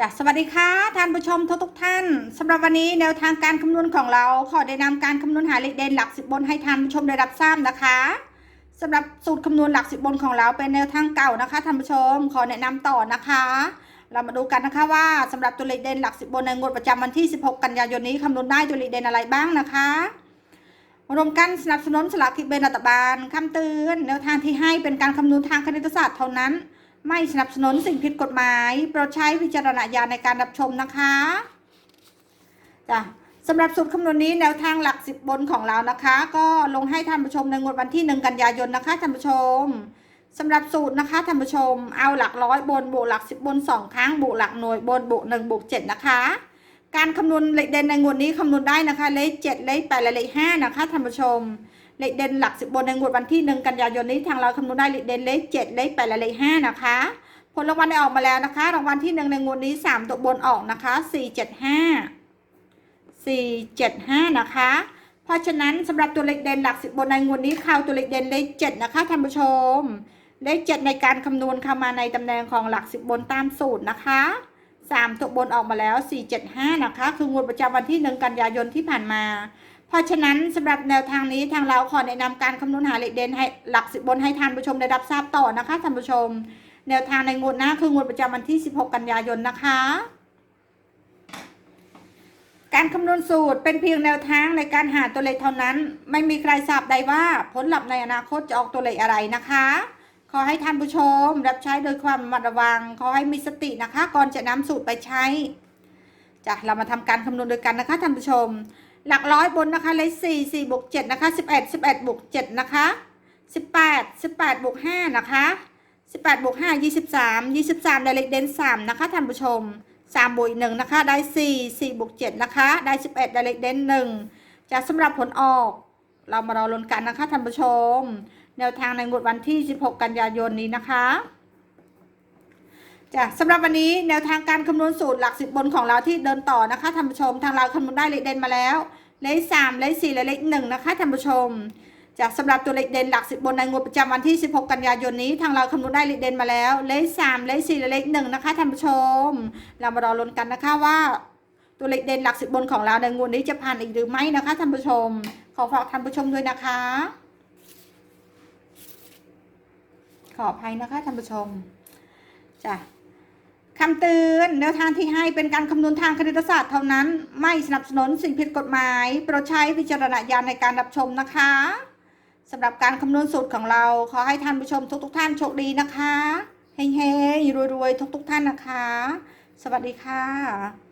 จ้ะสวัสดีค่ะท่านผู้ชมทุกทุกท่านสำหรับวันนี้แนวทางการคำนวณของเราขอแนะนำการคำนวณหาเลขเด่นหลักสิบบนให้ท่านผู้ชมได้รับทราบนะคะสำหรับสูตรคำนวณหลักสิบบนของเราเป็นแนวทางเก่านะคะท่านผู้ชมขอแนะนำต่อนะคะ เรามาดูกันนะคะว่าสำหรับตัวเลขเด่นหลักสิบบนในงวดประจำวันที่ 16 กันยายนนี้คำนวณได้ตัวเลขเด่นอะไรบ้างนะคะรวมกันสนับสนุนสลากกินแบ่งรัฐบาลคำเตือนแนวทางที่ให้เป็นการคำนวณทางคณิตศาสตร์เท่านั้น ไม่สนับสนุนสิ่งผิดกฎหมายโปรดใช้วิจารณญาณในการรับชมนะคะจ้ะสำหรับสูตรคำนวณนี้แนวทางหลักสิบบนของเรานะคะ ก็ลงให้ท่านผู้ชมในงวดวันที่หนึ่งกันยายนนะคะท่านผู้ชมสำหรับสูตรนะคะท่านผู้ชม เอาหลักร้อยบนบวกหลักสิบบนสองครั้งบวกหลักหน่วยบนบวกหนึ่งบวกเจ็ดนะคะ การคำนวณเลขเด่นในงวดนี้คำนวณได้นะคะเลขเจ็ดเลขแปดและเลขห้านะคะท่านผู้ชม เลขเด่นหลักสิบบนในงวดวันที่หนึ่งกันยายนนี้ทางเราคำนวณได้เลขเด่นเลขเจ็ดเลขแปดและเลขห้านะคะ ผลรางวัลได้ออกมาแล้วนะคะ รางวัลที่หนึ่งในงวดนี้สามตัวบนออกนะคะสี่เจ็ดห้าสี่เจ็ดห้านะคะ เพราะฉะนั้นสำหรับตัวเลขเด่นหลักสิบบนในงวดนี้เข้าตัวเลขเด่นเลขเจ็ดนะคะท่านผู้ชม เลขเจ็ดในการคำนวณเข้ามาในตำแหน่งของหลักสิบบนตามสูตรนะคะสามตัวบนออกมาแล้วสี่เจ็ดห้านะคะ คืองวดประจำวันที่หนึ่งกันยายนที่ผ่านมา เพราะฉะนั้นสำหรับแนวทางนี้ทางเราขอแนะนำการคำนวณหาเลขเด่นให้หลักสิบบนให้ท่านผู้ชมได้รับทราบต่อนะคะท่านผู้ชม แนวทางในงวดหน้าคืองวดประจำวันที่ 16 กันยายนนะคะการคำนวณสูตรเป็นเพียงแนวทางในการหาตัวเลขเท่านั้น ไม่มีใครทราบใดว่าผลลัพธ์ในอนาคตจะออกตัวเลขอะไรนะคะ ขอให้ท่านผู้ชม รับใช้โดยความระมัดระวัง ขอให้มีสตินะคะ ก่อนจะนำสูตรไปใช้จ้ะเรามาทำการคำนวณโดยกันนะคะท่านผู้ชม หลักร้อยบนนะคะเลขสี่สี่บวกเจ็ดนะคะสิบเอ็ดสิบเอ็ดบวกเจ็ดนะคะสิบแปดสิบแปดบวกห้านะคะสิบแปดบวกห้ายี่สิบสามยี่สิบสามได้เลขเด่นสามนะคะท่านผู้ชมสามบวกหนึ่งนะคะ ได้สี่สี่บวกเจ็ดนะคะ ได้สิบเอ็ดได้เลขเด่นหนึ่งจะสำหรับผลออก เรามารอลุ้นกันนะคะท่านผู้ชม แนวทางในงวดวันที่ 16 กันยายนนี้นะคะ จ้ะสำหรับวันนี้แนวทางการคำนวณสูตรหลักสิบบนของเราที่เดินต่อนะคะท่านผู้ชม ทางเราคำนวณได้เลขเด่นมาแล้ว เลขสามเลขสี่และเลขหนึ่งนะคะท่านผู้ชมจากสำหรับตัวเลขเด่นหลักสิบบนในงวดประจำวันที่ 16 กันยายนนี้ ทางเราคำนวณได้เลขเด่นมาแล้ว เลข3เลข4และเลข1นะคะท่านผู้ชม เรามารอลุ้นกันนะคะว่าตัวเลขเด่นหลักสิบบนของเราในงวดนี้จะผ่านอีกหรือไม่นะคะท่านผู้ชม ขอฝากท่านผู้ชมด้วยนะคะ ขออภัยนะคะท่านผู้ชมจ้ะ คำเตือนแนวทางที่ให้เป็นการคำนวณทางคณิตศาสตร์เท่านั้น ไม่สนับสนุนสิ่งผิดกฎหมาย โปรดใช้วิจารณญาณในการรับชมนะคะสำหรับการคำนวณสูตรของเรา ขอให้ท่านผู้ชมทุกๆท่านโชคดีนะคะเฮ้งๆรวยๆทุกๆท่านนะคะ สวัสดีค่ะ